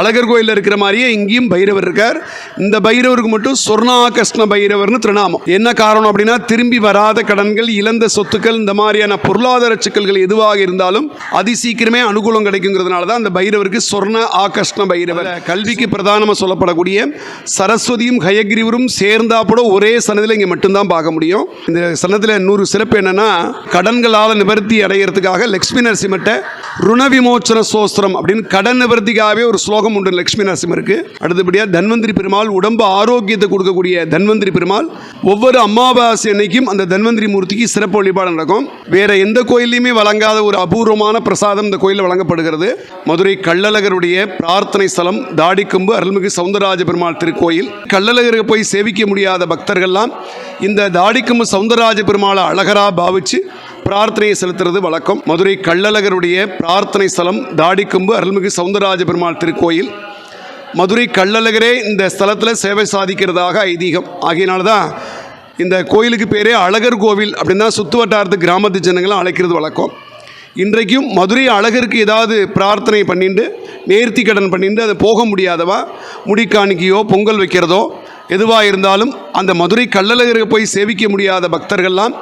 அழகர் கோயிலில் இருக்கிற மாதிரியே இங்கேயும் பைரவர் இருக்கார். இந்த பைரவருக்கு மட்டும் சொர்ணாகஷ்ண பைரவர்னு திருநாமம். என்ன காரணம் அப்படின்னா திரும்பி வராத கடன்கள் இழந்த சொத்துக்கள் இந்த மாதிரியான பொருளாதார சிக்கல்கள் எதுவாக இருந்தாலும் அதி சீக்கிரமே அனுகூலம் கிடைக்குங்கிறதுனால தான் அந்த பைரவருக்கு சொர்ண ஆகஷ்ண பைரவர். கல்விக்கு பிரதானமாக சொல்லப்படக்கூடிய சரஸ்வதியும் ஹயகிரிவரும் சேர்ந்தாப்பட ஒரே சன்னதியில் இங்கே மட்டும்தான் பார்க்க முடியும். இந்த சன்னதியில் இன்னொரு சிறப்பு என்னன்னா கடன்களால் நிவர்த்தி அடைகிறதுக்காக லக்ஷ்மி நரசிம்மட்ட ருண விமோச்சன சோஸ்திரம் அப்படின்னு கடன் நிவர்த்திக்காகவே ஒரு ஸ்லோகம் உண்டு. லக்ஷ்மி நரசிம்மருக்கு அடுத்தபடியாக தன்வந்திரி பெருமாள் உடம்பு ஆரோக்கியத்தை கொடுக்கக்கூடிய தன்வந்திரி பெருமாள். ஒவ்வொரு அமாவாசை அன்னைக்கும் அந்த தன்வந்திரி மூர்த்திக்கு சிறப்பு வழிபாடு நடக்கும். வேற எந்த கோயிலையுமே வழங்காத ஒரு அபூர்வமான பிரசாதம் இந்த கோயிலில் வழங்கப்படுகிறது. மதுரை கள்ளழகருடைய பிரார்த்தனை ஸ்தலம் தாடிக்கொம்பு அருள்மிகு சவுந்தரராஜ பெருமாள் திருக்கோயில். கள்ளழகருக்கு போய் சேவிக்க முடியாத பக்தர்கள்லாம் இந்த தாடிக்கொம்பு சவுந்தரராஜ பெருமாளை அழகரா பாவிச்சு பிரார்த்தனையை செலுத்துறது வழக்கம். மதுரை கள்ளழகருடைய பிரார்த்தனை ஸ்தலம் தாடிக்கொம்பு அருள்மிகு சவுந்தரராஜ பெருமாள் திருக்கோயில். மதுரை கள்ளழகரே இந்த ஸ்தலத்தில் சேவை சாதிக்கிறதாக ஐதீகம். ஆகையினால தான் இந்த கோயிலுக்கு பேரே அழகர் கோவில் அப்படின்னு தான் சுற்று வட்டாரத்து கிராமத்து ஜனங்களும் அழைக்கிறது வழக்கம். இன்றைக்கும் மதுரை அழகருக்கு ஏதாவது பிரார்த்தனை பண்ணிட்டு நேர்த்தி கடன் பண்ணிட்டு அது போக முடியாதவா? முடிக்காணிக்கையோ பொங்கல் வைக்கிறதோ எதுவாக இருந்தாலும் அந்த மதுரை கள்ளழகருக்கு போய் சேவிக்க முடியாத பக்தர்கள்லாம்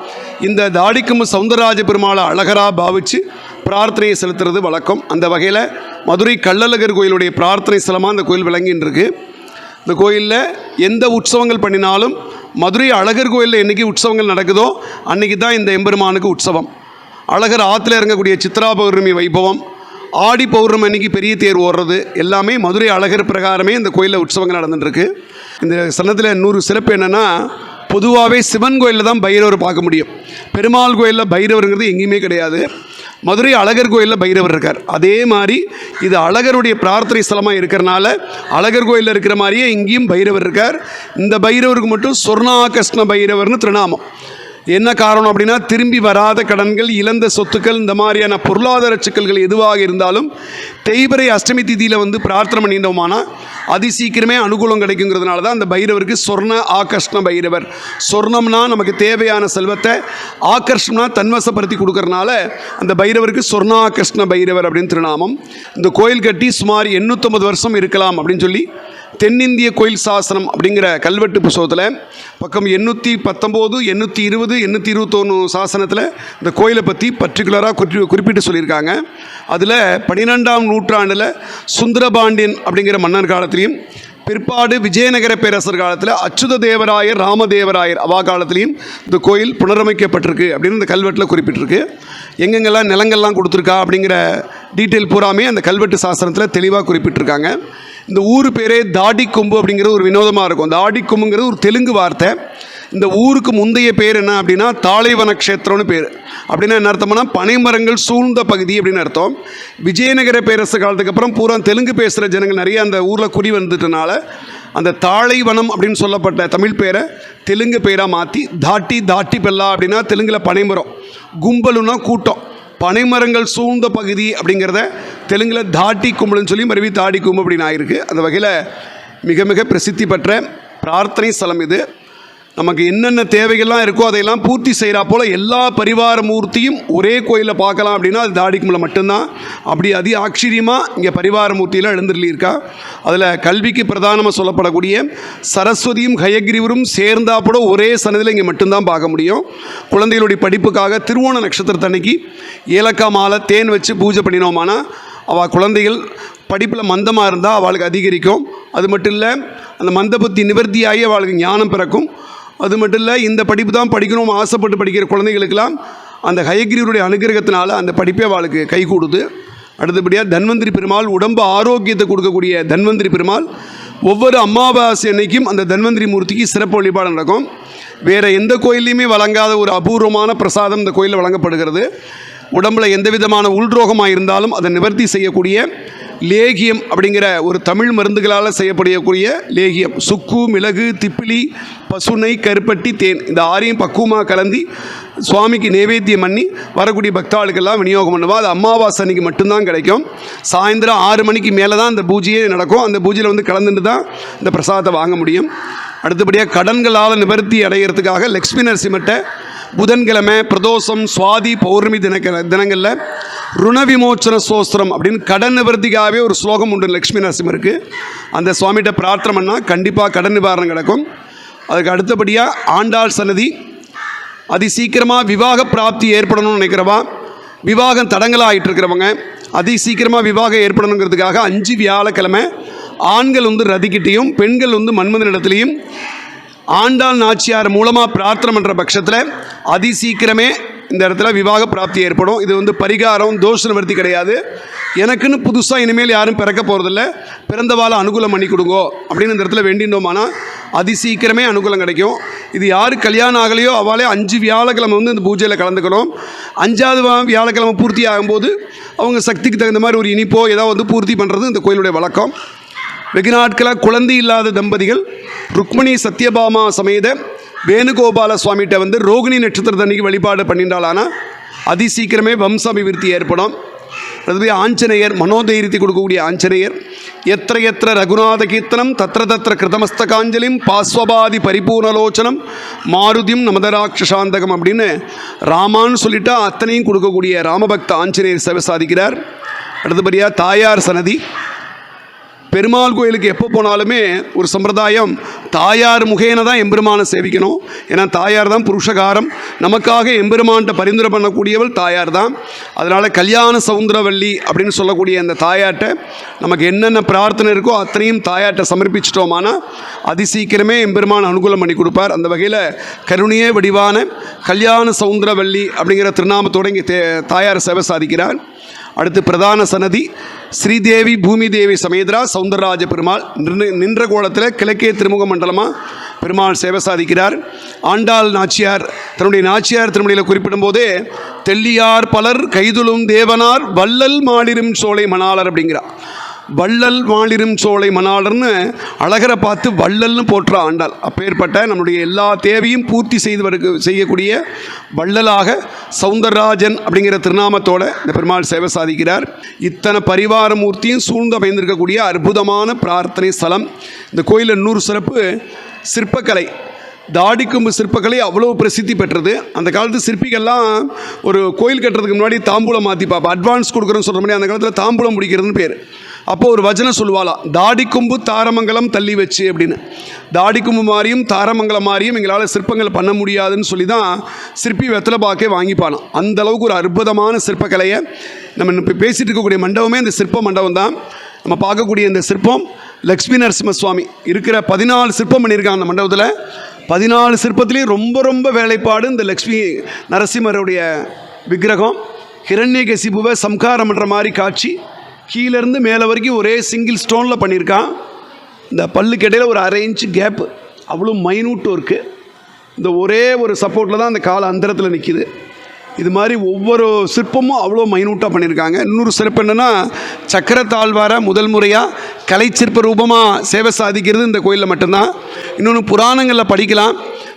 இந்த தாடிக்கும் சவுந்தரராஜ பெருமாளை அழகரா பாவிச்சு பிரார்த்தனையை செலுத்துறது வழக்கம். அந்த வகையில் மதுரை கள்ளழகர் கோயிலுடைய பிரார்த்தனை ஸ்தலமாக அந்த கோயில் விளங்கின்னு இருக்கு இந்த கோயிலில் எந்த உற்சவங்கள் பண்ணினாலும் மதுரை அழகர் கோயிலில் என்றைக்கு உற்சவங்கள் நடக்குதோ அன்றைக்கி தான் இந்த எம்பெருமானுக்கு உற்சவம். அழகர் ஆற்றுல இறங்கக்கூடிய சித்ரா பௌர்ணமி வைபவம் ஆடி பௌர்ணமி அன்னைக்கு பெரிய தேர் ஓடுறது எல்லாமே மதுரை அழகர் பிரகாரமே இந்த கோயிலில் உற்சவங்கள் நடந்துட்டுருக்கு. இந்த சன்னத்தில் நூறு சிறப்பு என்னென்னா பொதுவாகவே சிவன் கோயிலில் தான் பைரவர் பார்க்க முடியும். பெருமாள் கோயிலில் பைரவருங்கிறது எங்கேயுமே கிடையாது. மதுரை அழகர் கோயிலில் பைரவர் இருக்கார். அதே மாதிரி இது அழகருடைய பிரார்த்தனை ஸ்தலமாக இருக்கிறனால அழகர் கோயிலில் இருக்கிற மாதிரியே இங்கேயும் பைரவர் இருக்கார். இந்த பைரவருக்கு மட்டும் சொர்ணாகிருஷ்ண பைரவர்னு திருநாமம். என்ன காரணம் அப்படின்னா திரும்பி வராத கடன்கள் இழந்த சொத்துக்கள் இந்த மாதிரியான பொருளாதார சிக்கல்கள் எதுவாக இருந்தாலும் தெய்வரை அஷ்டமி திதியில் வந்து பிரார்த்தனை பண்ணிட்டோமானா அதி சீக்கிரமே அனுகூலம் கிடைக்குங்கிறதுனால தான் அந்த பைரவருக்கு சொர்ண ஆகர்ஷ்ண பைரவர். சொர்ணம்னா நமக்கு தேவையான செல்வத்தை ஆகர்ஷ்ணம்னா தன்வசப்படுத்தி கொடுக்கறனால அந்த பைரவருக்கு சொர்ணாகர்ஷ்ண பைரவர் அப்படின்னு திருநாமம். இந்த கோயில் கட்டி சுமார் எண்ணூற்றம்பது வருஷம் இருக்கலாம் அப்படின்னு சொல்லி தென்னிந்திய கோயில் சாசனம் அப்படிங்கிற கல்வெட்டு புஸ்தகத்தில் பக்கம் எண்ணூற்றி பத்தொம்போது எண்ணூற்றி இருபது எண்ணூற்றி இருபத்தொன்று சாசனத்தில் இந்த கோயிலை பற்றி பர்டிகுலராக குறி குறிப்பிட்டு சொல்லியிருக்காங்க. அதில் பன்னிரெண்டாம் நூற்றாண்டில் சுந்தரபாண்டியன் அப்படிங்கிற மன்னர் காலத்திலையும் பிற்பாடு விஜயநகர பேரரசர் காலத்தில் அச்சுத தேவராயர் ராமதேவராயர் அவா காலத்திலையும் இந்த கோயில் புனரமைக்கப்பட்டிருக்கு அப்படின்னு இந்த கல்வெட்டில் குறிப்பிட்டிருக்கு. எங்கெங்கெல்லாம் நிலங்கள்லாம் கொடுத்துருக்கா அப்படிங்கிற டீட்டெயில் பூராமே அந்த கல்வெட்டு சாஸ்திரத்தில் தெளிவாக குறிப்பிட்டிருக்காங்க. இந்த ஊர் பேரே தாடி கொம்பு அப்படிங்கிறது ஒரு வினோதமாக இருக்கும். தாடி கொம்புங்கிறது ஒரு தெலுங்கு வார்த்தை. இந்த ஊருக்கு முந்தைய பேர் என்ன அப்படின்னா தாளைவன க்ஷேத்திரம்னு பேர். அப்படின்னா என்ன அர்த்தம்னா பனைமரங்கள் சூழ்ந்த பகுதி அப்படின்னு அர்த்தம். விஜயநகர பேரரசு காலத்துக்கு அப்புறம் பூரா தெலுங்கு பேசுகிற ஜனங்கள் நிறைய அந்த ஊரில் குடி வந்துட்டனால அந்த தாழைவனம் அப்படின்னு சொல்லப்பட்ட தமிழ் பேரை தெலுங்கு பேராக மாற்றி தாட்டி தாட்டி பெல்லா அப்படின்னா தெலுங்கில் பனைமரம். கும்பலுன்னா கூட்டம். பனைமரங்கள் சூழ்ந்த பகுதி அப்படிங்கிறத தெலுங்கில் தாட்டி கும்பலுன்னு சொல்லி மறுபடி தாடி கும்பு அப்படின்னு ஆயிருக்கு. அந்த வகையில் மிக மிக பிரசித்தி பெற்ற பிரார்த்தனை ஸ்தலம் இது. நமக்கு என்னென்ன தேவைகள்லாம் இருக்கோ அதையெல்லாம் பூர்த்தி செய்கிறா போல் எல்லா பரிவார மூர்த்தியும் ஒரே கோயிலில் பார்க்கலாம் அப்படின்னா அது தாடிக்கும்பல மட்டும்தான். அப்படி அதி ஆச்சரியமாக இங்கே பரிவார மூர்த்தியில் எழுந்திரலி அதில் கல்விக்கு பிரதானமாக சொல்லப்படக்கூடிய சரஸ்வதியும் ஹயகிரிவரும் சேர்ந்தாப்பட ஒரே சன்னதியில் இங்கே மட்டும்தான் பார்க்க முடியும். குழந்தைகளுடைய படிப்புக்காக திருவோண நட்சத்திரத்தன்னைக்கு ஏலக்காய் மாலை தேன் வச்சு பூஜை பண்ணினோமானா அவள் குழந்தைகள் படிப்பில் மந்தமாக இருந்தால் அவளுக்கு அதிகரிக்கும். அது மட்டும் இல்லை அந்த மந்தபுத்தி நிவர்த்தியாகி அவளுக்கு ஞானம் பிறக்கும். அது மட்டும் இல்லை இந்த படிப்பு தான் படிக்கணும் ஆசைப்பட்டு படிக்கிற குழந்தைகளுக்கெல்லாம் அந்த ஹயகிரியுடைய அனுகிரகத்தினால அந்த படிப்பே அவளுக்கு கை கூடுது அடுத்தபடியாக தன்வந்திரி பெருமாள் உடம்பு ஆரோக்கியத்தை கொடுக்கக்கூடிய தன்வந்திரி பெருமாள் ஒவ்வொரு அமாவாசை அன்னைக்கும் அந்த தன்வந்திரி மூர்த்திக்கு சிறப்பு வழிபாடு நடக்கும். வேறு எந்த கோயில்லையுமே வழங்காத ஒரு அபூர்வமான பிரசாதம் இந்த கோயிலில் வழங்கப்படுகிறது. உடம்புல எந்த விதமான உள்ரோகமாக இருந்தாலும் அதை நிவர்த்தி செய்யக்கூடிய லேகியம் அப்படிங்கிற ஒரு தமிழ் மருந்துகளால் செய்யப்படக்கூடிய லேகியம். சுக்கு மிளகு திப்பிலி பசுனை கருப்பட்டி தேன். இந்த ஆறையும் பக்குவமாக கலந்து சுவாமிக்கு நைவேத்தியம் பண்ணி வரக்கூடிய பக்தாளுக்கெல்லாம் விநியோகம் பண்ணுவோம் அது அமாவாசை அன்னைக்கு மட்டும்தான் கிடைக்கும். சாயந்தரம் ஆறு மணிக்கு மேலே தான் அந்த பூஜையே நடக்கும். அந்த பூஜையில் வந்து கலந்துட்டு தான் இந்த பிரசாதத்தை வாங்க முடியும். அடுத்தபடியாக கடன்களால் நிவர்த்தி அடைகிறதுக்காக லக்ஷ்மி நரசிம்மட்ட புதன்கிழமை பிரதோஷம் சுவாதி பௌர்ணமி தினக்க தினங்களில் ருண விமோச்சன சோஸ்திரம் அப்படின்னு கடன் நிவர்த்திக்காகவே ஒரு ஸ்லோகம் உண்டு லக்ஷ்மி நரசிம்மருக்கு. அந்த சுவாமிகிட்ட பிரார்த்தனை பண்ணால் கண்டிப்பாக கடன் நிவாரணம் கிடைக்கும். அதுக்கு அடுத்தபடியாக ஆண்டாள் சன்னதி. அதி சீக்கிரமாக விவாக பிராப்தி ஏற்படணும்னு நினைக்கிறவா? விவாகம் தடங்கலாகிட்டு இருக்கிறவங்க அதி சீக்கிரமாக விவாகம் ஏற்படணுங்கிறதுக்காக அஞ்சு வியாழக்கிழமை ஆண்கள் வந்து ரதிக்கிட்டையும் பெண்கள் வந்து மன்மதன் இடத்துலையும் ஆண்டாள் நாச்சியார் மூலமாக பிரார்த்தனை பண்ணுற பட்சத்தில் அதி சீக்கிரமே இந்த இடத்துல விவாக பிராப்தி ஏற்படும். இது வந்து பரிகாரம் தோஷ நிவர்த்தி கிடையாது. எனக்குன்னு புதுசாக இனிமேல் யாரும் பிறக்க போகிறதில்ல பிறந்தவாளை அனுகூலம் பண்ணி கொடுங்கோ அப்படின்னு இந்த இடத்துல வேண்டினோமானால் அதி சீக்கிரமே அனுகூலம் கிடைக்கும். இது யார் கல்யாணம் ஆகலையோ அவளே அஞ்சு வியாழக்கிழமை வந்து இந்த பூஜையில் கலந்துக்கணும். அஞ்சாவது வியாழக்கிழமை பூர்த்தி ஆகும்போது அவங்க சக்திக்கு தகுந்த மாதிரி ஒரு இனிப்போ ஏதாவது வந்து பூர்த்தி பண்ணுறது இந்த கோயிலுடைய வழக்கம். வெகு நாட்களாக குழந்தை இல்லாத தம்பதிகள் ருக்மணி சத்யபாமா சமேத வேணுகோபால சுவாமிகிட்ட வந்து ரோகிணி நட்சத்திரத்தை அன்றைக்கி வழிபாடு பண்ணிட்டாலானா அதி சீக்கிரமே வம்ச அபிவிருத்தி ஏற்படும். அதுவே ஆஞ்சநேயர் மனோதைரியத்தை கொடுக்கக்கூடிய ஆஞ்சநேயர். எத்த எத்திர ரகுநாத கீர்த்தனம் தத்திர தத்திர கிருதமஸ்தகாஞ்சலிம் பாஸ்வபாதி பரிபூர்ணலோச்சனம் மாருதியும் நமதராட்சசாந்தகம் அப்படின்னு ராமான்னு சொல்லிட்டா அத்தனையும் கொடுக்கக்கூடிய ராமபக்த ஆஞ்சநேயர் சேவை சாதிக்கிறார். அடுத்தபடியாக தாயார் சன்னதி. பெருமாள் கோயிலுக்கு எப்போ போனாலுமே ஒரு சம்பிரதாயம் தாயார் முகேன தான் எம்பெருமானை சேவிக்கணும். ஏன்னா தாயார் தான் புருஷகாரம். நமக்காக எம்பெருமான்கிட்ட பரிந்துரை பண்ணக்கூடியவள் தாயார் தான். அதனால் கல்யாண சவுந்தரவல்லி அப்படின்னு சொல்லக்கூடிய அந்த தாயார்கிட்ட நமக்கு என்னென்ன பிரார்த்தனை இருக்கோ அத்தனையும் தாயார்கிட்ட சமர்ப்பிச்சிட்டோமானா அதி சீக்கிரமே எம்பெருமான் அனுகூலம் பண்ணி கொடுப்பார். அந்த வகையில் கருணையே வடிவான கல்யாண சவுந்தரவல்லி அப்படிங்கிற திருநாமத்தோடு இங்கே தே தாயார் சேவை சாதிக்கிறார். அடுத்து பிரதான சன்னதி ஸ்ரீதேவி பூமி தேவி சமேதரா சவுந்தரராஜ பெருமாள். நின்று நின்ற கோலத்தில் கிழக்கே திருமுகம் மண்டலமாக பெருமாள் சேவை சாதிக்கிறார். ஆண்டாள் நாச்சியார் தன்னுடைய நாச்சியார் திருமணியில் குறிப்பிடும் போதே தெள்ளியார் பலர் கைதுளும் தேவனார் வள்ளல் மாளிரும் சோலை மணாளர் அப்படிங்கிறார். வள்ளல் வாழிரும் சோலை மணாளர்னு அழகரை பார்த்து வள்ளல்னு போற்ற ஆண்டாள். அப்பேற்பட்ட நம்முடைய எல்லா தேவையும் பூர்த்தி செய்து செய்யக்கூடிய வள்ளலாக சவுந்தரராஜன் அப்படிங்கிற திருநாமத்தோட இந்த பெருமாள் சேவை சாதிக்கிறார். இத்தனை பரிவார மூர்த்தியும் சூழ்ந்து அமைந்திருக்கக்கூடிய அற்புதமான பிரார்த்தனை ஸ்தலம். இந்த கோயிலில் இன்னொரு சிறப்பு சிற்பக்கலை தாடிக்கொம்பு சிற்பக்கலை அவ்வளோ பிரசித்தி பெற்றது. அந்த காலத்து சிற்பிகள்லாம் ஒரு கோயில் கட்டுறதுக்கு முன்னாடி தாம்பூலம் மாற்றி பார்ப்போம் அட்வான்ஸ் கொடுக்குறோன்னு சொல்கிற மாதிரி அந்த காலத்தில் தாம்பூலம் முடிக்கிறதுன்னு பேர். அப்போ ஒரு வச்சனம் சொல்லுவாளாம் தாடிக்கொம்பு தாரமங்கலம் தள்ளி வச்சு அப்படின்னு. தாடிக்கொம்பு மாதிரியும் தாரமங்கலம் மாதிரியும் எங்களால் சிற்பங்கள் பண்ண முடியாதுன்னு சொல்லி தான் சிற்பி வெத்தலை பாக்கே வாங்கிப்பானோம் அந்த அளவுக்கு ஒரு அற்புதமான சிற்பக்கலையை நம்ம இப்போ பேசிகிட்டு இருக்கக்கூடிய மண்டபமே இந்த சிற்ப மண்டபம் தான். நம்ம பார்க்கக்கூடிய இந்த சிற்பம் லக்ஷ்மி நரசிம்ம சுவாமி. இருக்கிற பதினாலு சிற்பம் பண்ணியிருக்காங்க அந்த மண்டபத்தில். பதினாலு சிற்பத்துலேயும் ரொம்ப ரொம்ப வேலைப்பாடு இந்த லக்ஷ்மி நரசிம்மருடைய விக்கிரகம். ஹிரண்யகசிபுவை சம்காரம் பண்ணுற மாதிரி காட்சி. கீழேருந்து மேலே வரைக்கும் ஒரே சிங்கிள் ஸ்டோனில் பண்ணியிருக்கான். இந்த பல்லுக்கு இடையில் ஒரு அரை இன்ச்சு கேப்பு அவ்வளோ மைனூட் இருக்குது இந்த ஒரே ஒரு சப்போர்ட்டில் தான் அந்த கால அந்தரத்தில் நிற்கிது இது மாதிரி ஒவ்வொரு சிற்பமும் அவ்வளோ மைனூட்டாக பண்ணியிருக்காங்க. இன்னொரு சிறப்பு என்னென்னா சக்கரத்தாழ்வாரை முதல் முறையாக கலை சிற்ப ரூபமாக சேவை சாதிக்கிறது இந்த கோயிலில் மட்டும்தான். இன்னொன்று புராணங்களில் படிக்கலாம்.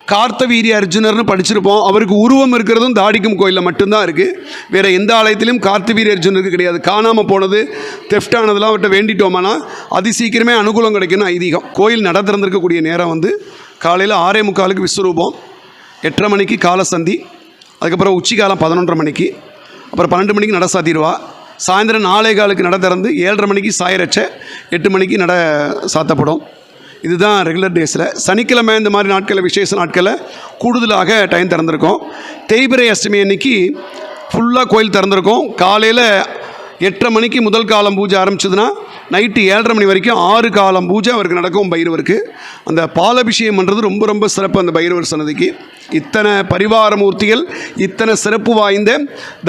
கார்த்தவீரிய அர்ஜுனர்னு படிச்சிருப்போம். அவருக்கு உருவம் இருக்கிறதும் தாடிக்கும் கோயிலில் மட்டும்தான் இருக்குது வேறு எந்த ஆலயத்திலும் கார்த்தவீரிய அர்ஜுனருக்கு கிடையாது. காணாமல் போனது theft ஆனதெல்லாம் அவர்கிட்ட வேண்டிட்டோமானா அதி சீக்கிரமே அனுகூலம் கிடைக்கும்னு ஐதீகம். கோயில் நட திறந்திருக்கக்கூடிய நேரம் வந்து காலையில் ஆறே முக்காலுக்கு விஸ்வரூபம். எட்டரை மணிக்கு காலசந்தி. அதுக்கப்புறம் உச்சிக்காலம் பதினொன்றரை மணிக்கு. அப்புறம் பன்னெண்டு மணிக்கு நட சாத்திடுவா. சாயந்தரம் நாலே காலுக்கு நட திறந்து ஏழரை மணிக்கு சாயரச்ச எட்டு மணிக்கு நட சாத்தப்படும். இதுதான் ரெகுலர் டேஸில் சனிக்கிழமை இந்த மாதிரி நாட்களில் விசேஷ நாட்களில் கூடுதலாக டைம் திறந்திருக்கோம். தேய்பிரை அஷ்டமி அன்னைக்கு ஃபுல்லாக கோயில் திறந்திருக்கோம். காலையில் எட்டரை மணிக்கு முதல் காலம் பூஜை ஆரம்பிச்சதுன்னா நைட்டு ஏழரை மணி வரைக்கும் ஆறு காலம் பூஜை அவருக்கு நடக்கும் பைரவருக்கு. அந்த பாலபிஷேகம் பண்ணுறது ரொம்ப ரொம்ப சிறப்பு அந்த பைரவர் சன்னதிக்கு. இத்தனை பரிவார மூர்த்திகள் இத்தனை சிறப்பு வாய்ந்த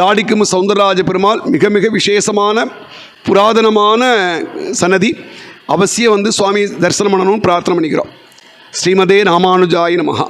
தாடிக்கும் சவுந்தரராஜ பெருமாள் மிக மிக விசேஷமான புராதனமான சன்னதி. அவசியம் வந்து சுவாமி தரிசனம் பண்ணணும்னு பிரார்த்தனை பண்ணிக்கிறோம் ஸ்ரீமதே ராமானுஜாய நமகா